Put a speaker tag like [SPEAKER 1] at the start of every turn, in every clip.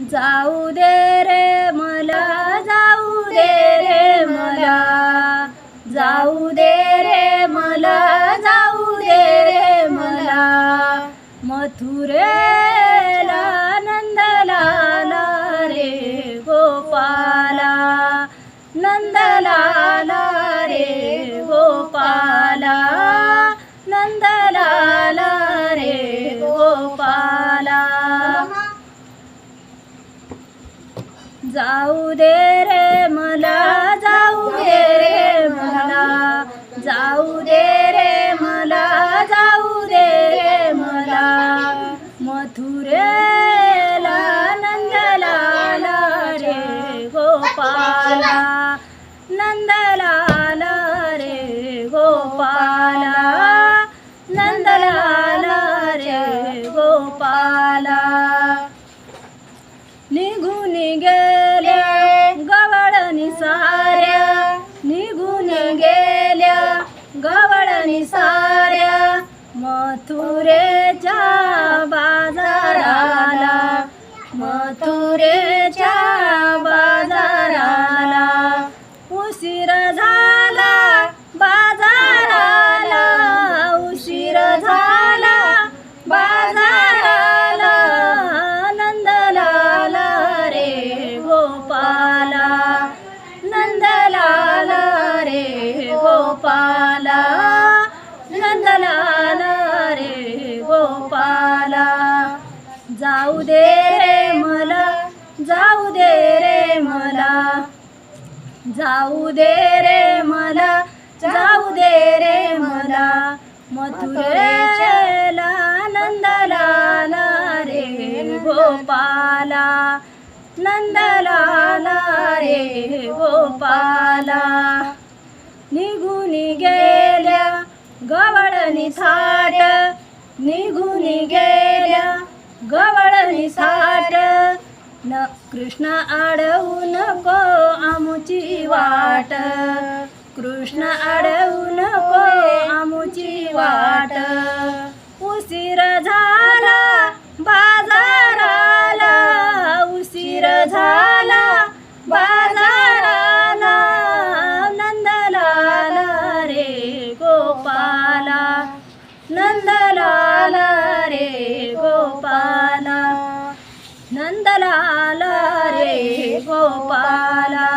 [SPEAKER 1] जाऊ दे रे मला जाऊ दे रे मला जाऊ दे रे मला जाऊ दे रे मला. मथुरेला नंदलाला रे गोपाला नंदलाला रे गोपाला नंदला जाऊ दे रे मला जाऊ दे रे मला जाऊ दे रे मला जाऊ दे रे मला. मथुरेला नंदलाला रे गोपाला. नंदलाला रे गोपाला. नंदलाला रे गोपाला. निघून गे गवळणी साऱ्या मथुरेच्या जाऊ दे रे मला जाऊ दे रे मला. जाऊ दे रे मला जाऊ दे रे मला. मथुरेला नंदलाला रे गोपाला. नंदलाला रे गोपाला. निघून गेल्या गवळणी थाट निघून गेल्या गवळणी साठ न कृष्ण आडवू नको आमुची वाट. कृष्ण आडवू नको आमुची वाट. नंदलाला रे गोपाला.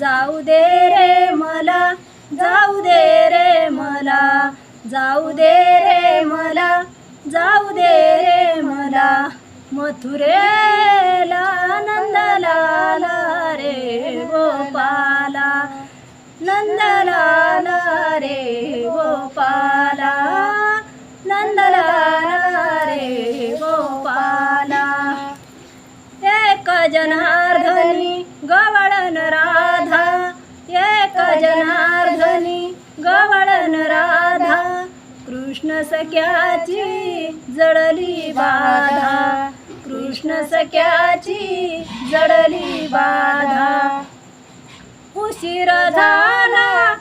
[SPEAKER 1] जाऊ दे रे मला जाऊ दे रे मला जाऊ दे रे मला जाऊ दे रे मला. मथुरे जनार्दनी गवळण राधा। एक जनार्दनी गवळण राधा। कृष्ण सख्याची जडली बाधा। कृष्ण सख्याची जडली बाधा। उशीर झाला